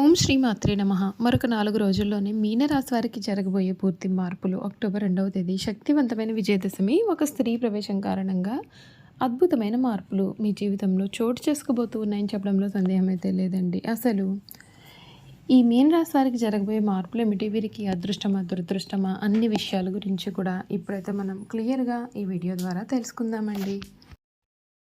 ఓం శ్రీ మాత్రే నమ. మరొక నాలుగు రోజుల్లోనే మీనరాశి వారికి జరగబోయే పూర్తి మార్పులు అక్టోబర్ రెండవ తేదీ శక్తివంతమైన విజయదశమి ఒక స్త్రీ ప్రవేశం కారణంగా అద్భుతమైన మార్పులు మీ జీవితంలో చోటు చేసుకోబోతూ ఉన్నాయని చెప్పడంలో సందేహం అయితే లేదండి. అసలు ఈ మీన రాశి వారికి జరగబోయే మార్పులు ఏమిటి? వీరికి అదృష్టమా దురదృష్టమా? అన్ని విషయాల గురించి కూడా ఇప్పుడైతే మనం క్లియర్గా ఈ వీడియో ద్వారా తెలుసుకుందామండి.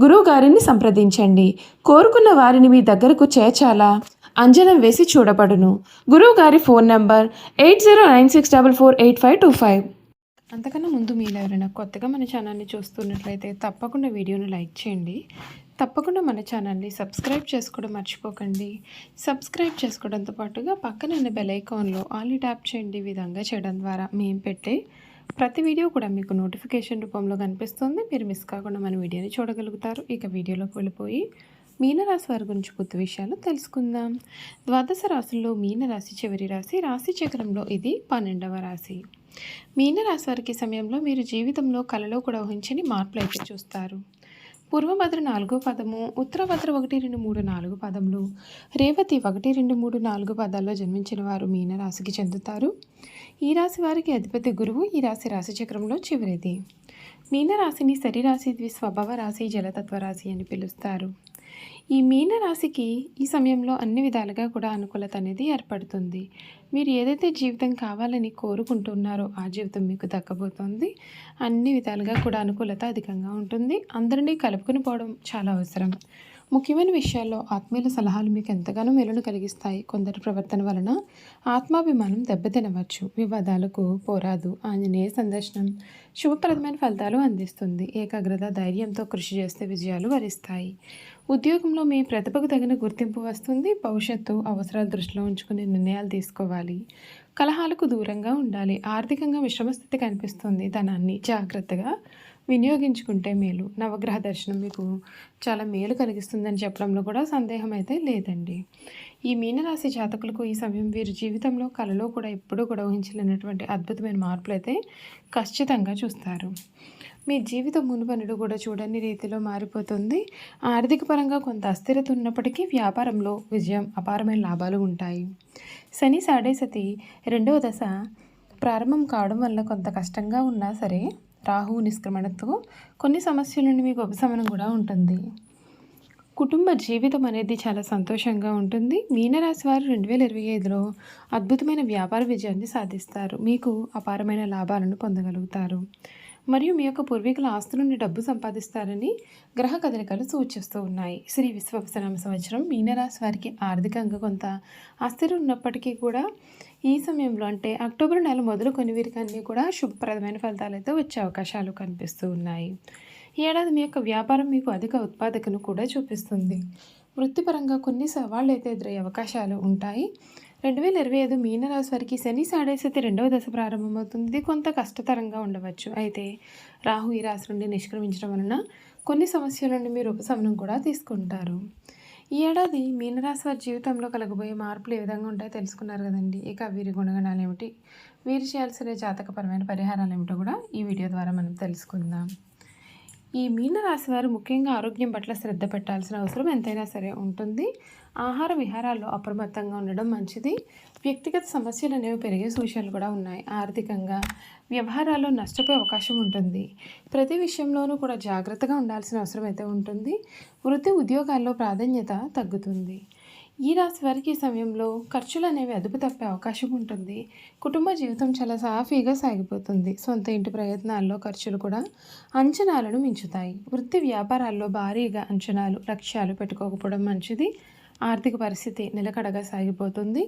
గురువు గారిని సంప్రదించండి. కోరుకున్న వారిని మీ దగ్గరకు చేర్చాలా? అంజనం వేసి చూడబడును. గురువు గారి phone number eight zero nine six double four eight five two five. అంతకన్నా ముందు మీరు ఎవరైనా కొత్తగా మన ఛానల్ని చూస్తున్నట్లయితే తప్పకుండా వీడియోను లైక్ చేయండి. తప్పకుండా మన ఛానల్ని సబ్స్క్రైబ్ చేసుకోవడం మర్చిపోకండి. సబ్స్క్రైబ్ చేసుకోవడంతో పాటుగా పక్కన ఉన్న బెల్ ఐకాన్లో ఆల్ ట్యాప్ చేయండి. విధంగా చేయడం ద్వారా మేము పెట్టే ప్రతి వీడియో కూడా మీకు నోటిఫికేషన్ రూపంలో కనిపిస్తుంది. మీరు మిస్ కాకుండా మన వీడియోని చూడగలుగుతారు. ఇక వీడియోలోకి వెళ్ళిపోయి మీనరాశి వారి గురించి పూర్తి విషయాలు తెలుసుకుందాం. ద్వాదశ రాశుల్లో మీనరాశి చివరి రాశి రాశి చక్రంలో ఇది పన్నెండవ రాశి. మీనరాశి వారికి సమయంలో మీరు జీవితంలో కలలో కూడా ఊహించని మార్పులు అయితే చూస్తారు. పూర్వభద్ర నాలుగో పదము ఉత్తరభద్ర ఒకటి రెండు మూడు నాలుగు పదములు. రేవతి ఒకటి రెండు మూడు నాలుగు పదాల్లో జన్మించిన వారు మీనరాశికి చెందుతారు. ఈ రాశి వారికి అధిపతి గురువు ఈ రాశి రాశిచక్రంలో చివరిది. మీనరాశిని శరీరాశి స్వభావ రాశి జలతత్వ రాశి అని పిలుస్తారు. ఈ మీన రాశికి ఈ సమయంలో అన్ని విధాలుగా కూడా అనుకూలత అనేది ఏర్పడుతుంది. మీరు ఏదైతే జీవితం కావాలని కోరుకుంటున్నారో ఆ జీవితం మీకు దక్కబోతోంది. అన్ని విధాలుగా కూడా అనుకూలత అధికంగా ఉంటుంది. అందరినీ కలుపుకుని పోవడం చాలా అవసరం. ముఖ్యమైన విషయాల్లో ఆత్మీయుల సలహాలు మీకు ఎంతగానో మేలును కలిగిస్తాయి. కొందరి ప్రవర్తన వలన ఆత్మాభిమానం దెబ్బతినవచ్చు. వివాదాలకు పోరాదు. ఆంజనేయ సందర్శనం శుభప్రదమైన ఫలితాలు అందిస్తుంది. ఏకాగ్రత ధైర్యంతో కృషి చేస్తే విజయాలు వరిస్తాయి. ఉద్యోగంలో మీ ప్రతిభకు తగిన గుర్తింపు వస్తుంది. భవిష్యత్తు అవసరాలు దృష్టిలో ఉంచుకునే నిర్ణయాలు తీసుకోవాలి. కలహాలకు దూరంగా ఉండాలి. ఆర్థికంగా విశ్రమస్థితి కనిపిస్తుంది. ధనాన్ని జాగ్రత్తగా వినియోగించుకుంటే మేలు. నవగ్రహ దర్శనం మీకు చాలా మేలు కలిగిస్తుందని చెప్పడంలో కూడా సందేహం అయితే లేదండి. ఈ మీనరాశి జాతకులకు ఈ సమయం వీరి జీవితంలో కళలో కూడా ఎప్పుడూ కూడా ఊహించలేనటువంటి అద్భుతమైన మార్పులు అయితే ఖచ్చితంగా చూస్తారు. మీ జీవితం మునుపనుడు కూడా చూడని రీతిలో మారిపోతుంది. ఆర్థిక పరంగా కొంత అస్థిరత ఉన్నప్పటికీ వ్యాపారంలో విజయం అపారమైన లాభాలు ఉంటాయి. శని సాడేసతి రెండవ దశ ప్రారంభం కావడం వల్ల కొంత కష్టంగా ఉన్నా సరే రాహు నిష్క్రమణతో కొన్ని సమస్యల నుండి మీకు ఉపశమనం కూడా ఉంటుంది. కుటుంబ జీవితం అనేది చాలా సంతోషంగా ఉంటుంది. మీనరాశి వారు రెండు వేల ఇరవై ఐదులో అద్భుతమైన వ్యాపార విజయాన్ని సాధిస్తారు. మీకు అపారమైన లాభాలను పొందగలుగుతారు. మరియు మీ యొక్క పూర్వీకుల ఆస్తుల నుండి డబ్బు సంపాదిస్తారని గ్రహ కదలికలు సూచిస్తూ ఉన్నాయి. శ్రీ విశ్వవసనామ సంవత్సరం మీనరాశి వారికి ఆర్థికంగా కొంత అస్థిరం ఉన్నప్పటికీ కూడా ఈ సమయంలో అంటే అక్టోబర్ నెల మొదలుకొని వీరికి అన్నీ కూడా శుభప్రదమైన ఫలితాలు అయితే వచ్చే అవకాశాలు కనిపిస్తూ ఉన్నాయి. ఈ ఏడాది మీ యొక్క వ్యాపారం మీకు అధిక ఉత్పాదకను కూడా చూపిస్తుంది. వృత్తిపరంగా కొన్ని సవాళ్ళు అయితే ఎదురయ్యే అవకాశాలు ఉంటాయి. రెండు వేల ఇరవై ఐదు మీనరాశి వారికి శని సాడేసతి రెండవ దశ ప్రారంభమవుతుంది. ఇది కొంత కష్టతరంగా ఉండవచ్చు. అయితే రాహు ఈ రాశి నుండి నిష్క్రమించడం వలన కొన్ని సమస్యల నుండి మీరు ఉపశమనం కూడా తీసుకుంటారు. ఈ ఏడాది మీనరాశి వారి జీవితంలో కలగబోయే మార్పులు ఏ విధంగా ఉంటాయో తెలుసుకున్నారు కదండి. ఇక వీరి గుణగణాలు ఏమిటి? వీరు చేయాల్సిన జాతకపరమైన పరిహారాలు ఏమిటో కూడా ఈ వీడియో ద్వారా మనం తెలుసుకుందాం. ఈ మీనరాశి వారు ముఖ్యంగా ఆరోగ్యం పట్ల శ్రద్ధ పెట్టాల్సిన అవసరం ఎంతైనా సరే ఉంటుంది. ఆహార విహారాల్లో అప్రమత్తంగా ఉండడం మంచిది. వ్యక్తిగత సమస్యలు అనేవి పెరిగే సూచనలు కూడా ఉన్నాయి. ఆర్థికంగా వ్యవహారాల్లో నష్టపోయే అవకాశం ఉంటుంది. ప్రతి విషయంలోనూ కూడా జాగ్రత్తగా ఉండాల్సిన అవసరం అయితే ఉంటుంది. వృత్తి ఉద్యోగాల్లో ప్రాధాన్యత తగ్గుతుంది. ఈ రాశి వారికి ఈ సమయంలో ఖర్చులు అనేవి అదుపు తప్పే అవకాశం ఉంటుంది. కుటుంబ జీవితం చాలా సాఫీగా సాగిపోతుంది. సొంత ఇంటి ప్రయత్నాల్లో ఖర్చులు కూడా అంచనాలను మించుతాయి. వృత్తి వ్యాపారాల్లో భారీగా అంచనాలు లక్ష్యాలు పెట్టుకోకపోవడం మంచిది. ఆర్థిక పరిస్థితి నిలకడగా సాగిపోతుంది.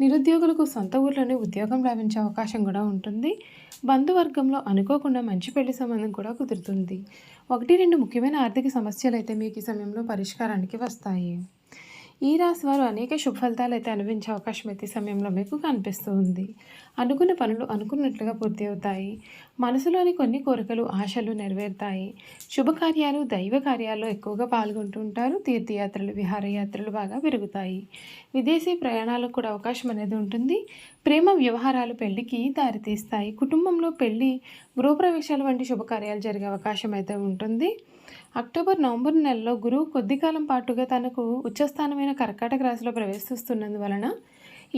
నిరుద్యోగులకు సొంత ఊర్లోనే ఉద్యోగం లభించే అవకాశం కూడా ఉంటుంది. బంధువర్గంలో అనుకోకుండా మంచి పెళ్ళి సంబంధం కూడా కుదురుతుంది. ఒకటి రెండు ముఖ్యమైన ఆర్థిక సమస్యలు అయితే మీకు ఈ సమయంలో పరిష్కారానికి వస్తాయి. ఈ రాశి వారు అనేక శుభ ఫలితాలు అయితే అనుభవించే అవకాశం అయితే సమయంలో మీకు కనిపిస్తూ ఉంది. అనుకున్న పనులు అనుకున్నట్లుగా పూర్తి అవుతాయి. మనసులోని కొన్ని కోరికలు ఆశలు నెరవేరుతాయి. శుభకార్యాలు దైవ కార్యాల్లో ఎక్కువగా పాల్గొంటుంటారు తీర్థయాత్రలు విహారయాత్రలు బాగా పెరుగుతాయి. విదేశీ ప్రయాణాలకు కూడా అవకాశం అనేది ఉంటుంది. ప్రేమ వ్యవహారాలు పెళ్ళికి దారితీస్తాయి. కుటుంబంలో పెళ్ళి గృహప్రవేశాలు వంటి శుభకార్యాలు జరిగే అవకాశం అయితే ఉంటుంది. అక్టోబర్ నవంబర్ నెలలో గురువు కొద్ది కాలం పాటుగా తనకు ఉచ్చస్థానమైన కర్కాటక రాశిలో ప్రవేశిస్తున్నందువలన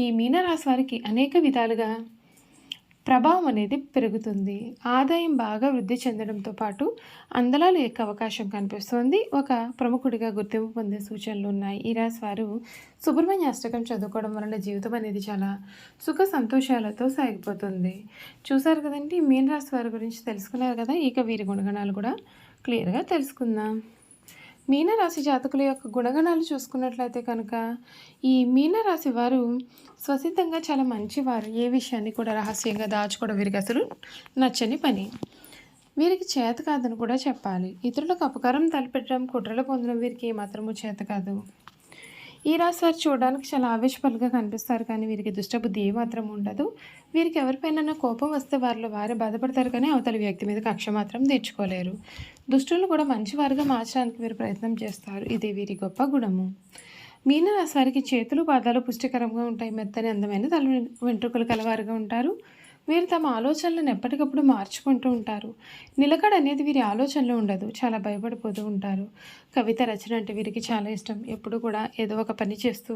ఈ మీనరాశి వారికి అనేక విధాలుగా ప్రభావం అనేది పెరుగుతుంది. ఆదాయం బాగా వృద్ధి చెందడంతో పాటు అందలాలు యొక్క అవకాశం కనిపిస్తోంది. ఒక ప్రముఖుడిగా గుర్తింపు పొందే సూచనలు ఉన్నాయి. ఈ రాశి వారు సుబ్రహ్మణ్య అష్టకం చదువుకోవడం వలన జీవితం అనేది చాలా సుఖ సంతోషాలతో సాగిపోతుంది. చూసారు కదండి మీన రాశి వారి గురించి తెలుసుకున్నారు కదా ఇక వీరి గుణగణాలు కూడా క్లియర్గా తెలుసుకుందాం. మీనరాశి జాతకుల యొక్క గుణగణాలు చూసుకున్నట్లయితే కనుక ఈ మీనరాశి వారు స్వసిద్ధంగా చాలా మంచివారు. ఏ విషయాన్ని కూడా రహస్యంగా దాచుకోవడం వీరికి అసలు నచ్చని పని. వీరికి చేత కాదని కూడా చెప్పాలి. ఇతరులకు అపకారం తలపెట్టడం కుట్రలు పొందడం వీరికి ఏమాత్రము చేత కాదు. ఈ రాశి వారు చూడడానికి చాలా ఆవేశపరులుగా కనిపిస్తారు కానీ వీరికి దుష్టబుద్ధి ఏమాత్రం ఉండదు. వీరికి ఎవరిపైనా కోపం వస్తే వారిలో వారే బాధపడతారు కానీ అవతల వ్యక్తి మీద కక్ష మాత్రం తెచ్చుకోలేరు. దుష్టులు కూడా మంచివారుగా మార్చడానికి వీరు ప్రయత్నం చేస్తారు. ఇది వీరి గొప్ప గుణము. మీనరాశి వారికి చేతులు పాదాలు పుష్టికరంగా ఉంటాయి. మెత్తని అందమైన తల వెంట్రుకలు కలవారుగా ఉంటారు. వీరు తమ ఆలోచనలను ఎప్పటికప్పుడు మార్చుకుంటూ ఉంటారు. నిలకడ అనేది వీరి ఆలోచనలో ఉండదు. చాలా భయపడిపోతూ ఉంటారు. కవిత రచన అంటే వీరికి చాలా ఇష్టం. ఎప్పుడు కూడా ఏదో ఒక పని చేస్తూ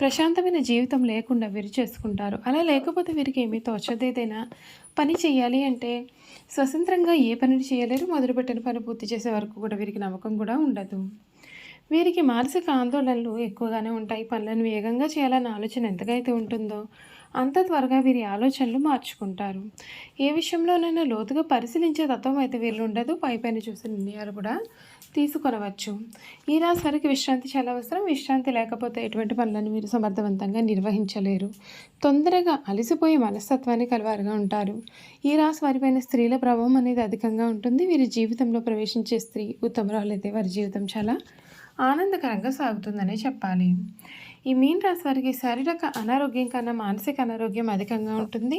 ప్రశాంతమైన జీవితం లేకుండా వీరు చేసుకుంటారు. అలా లేకపోతే వీరికి ఏమీ తోచదేదైనా పని చేయాలి అంటే స్వతంత్రంగా ఏ పనిని చేయలేరు. మొదలుపెట్టిన పని పూర్తి చేసే వరకు కూడా వీరికి నమ్మకం కూడా ఉండదు. వీరికి మానసిక ఆందోళనలు ఎక్కువగానే ఉంటాయి. పనులను వేగంగా చేయాలన్న ఆలోచన ఎంతగా అయితే ఉంటుందో అంత త్వరగా వీరి ఆలోచనలు మార్చుకుంటారు. ఏ విషయంలోనైనా లోతుగా పరిశీలించే తత్వం అయితే వీళ్ళు ఉండదు. పై పైన చూసిన నిర్ణయాలు కూడా తీసుకొనవచ్చు. ఈ రాశి వారికి విశ్రాంతి చాలా అవసరం. విశ్రాంతి లేకపోతే ఎటువంటి పనులను మీరు సమర్థవంతంగా నిర్వహించలేరు. తొందరగా అలసిపోయే మనస్తత్వాన్ని కలవారుగా ఉంటారు. ఈ రాశి వారిపైన స్త్రీల ప్రభావం అనేది అధికంగా ఉంటుంది. వీరి జీవితంలో ప్రవేశించే స్త్రీ ఉత్తమరాలైతే వారి జీవితం చాలా ఆనందకరంగా సాగుతుందనే చెప్పాలి. ఈ మీన్ రాశి వారికి శారీరక అనారోగ్యం కన్నా మానసిక అనారోగ్యం అధికంగా ఉంటుంది.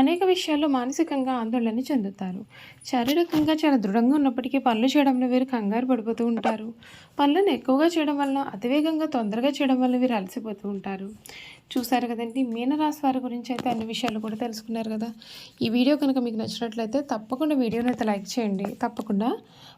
అనేక విషయాల్లో మానసికంగా ఆందోళన చెందుతారు. శారీరకంగా చాలా దృఢంగా ఉన్నప్పటికీ పనులు చేయడంలో వీరు కంగారు పడిపోతూ ఉంటారు. పనులను ఎక్కువగా చేయడం వలన అతివేగంగా తొందరగా చేయడం వల్ల వీరు అలసిపోతూ ఉంటారు. చూసారు కదండి మీనరాశి వారి గురించి అయితే అన్ని విషయాలు కూడా తెలుసుకున్నారు కదా. ఈ వీడియో కనుక మీకు నచ్చినట్లయితే తప్పకుండా వీడియోని అయితే లైక్ చేయండి. తప్పకుండా